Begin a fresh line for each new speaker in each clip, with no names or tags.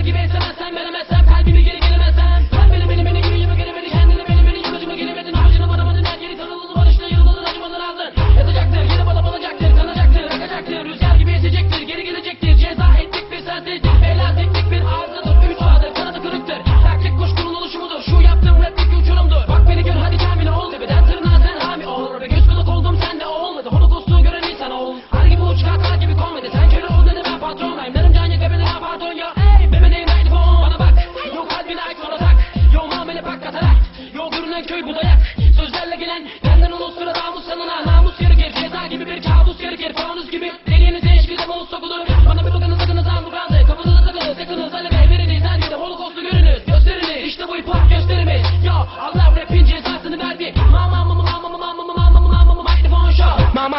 Yar some, sana sen veremezsen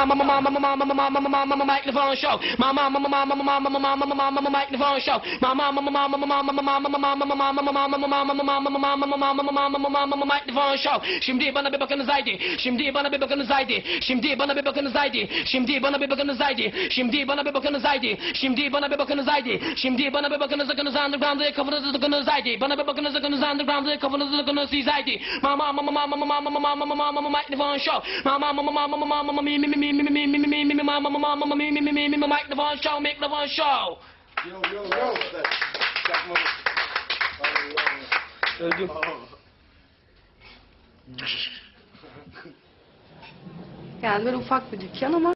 mama mama mama mama mama mama mama microphone show. Mama mama mama mama mama mama mama microphone show. Mama mama mama mama mama mama mama mama mama mama mama mama microphone show. Şimdi bana bir bakınız haydi. Şimdi bana bir bakınız haydi. Şimdi bana bir bakınız haydi. Şimdi bana bir bakınız haydi. Şimdi bana bir bakınız haydi. Şimdi bana bir bakınız haydi. Şimdi bana bir bakınız akınız underground'a kafanızı tıkınız haydi. Bana bir bakınız akınız underground'a kafanızı tıkınız siz haydi. Mama mama mama mama mama mama mama microphone show. Mama mama mama mama mama mama mama Microphone show, microphone show.
Yo yo yo.
Yani böyle ufak bir dükkan ama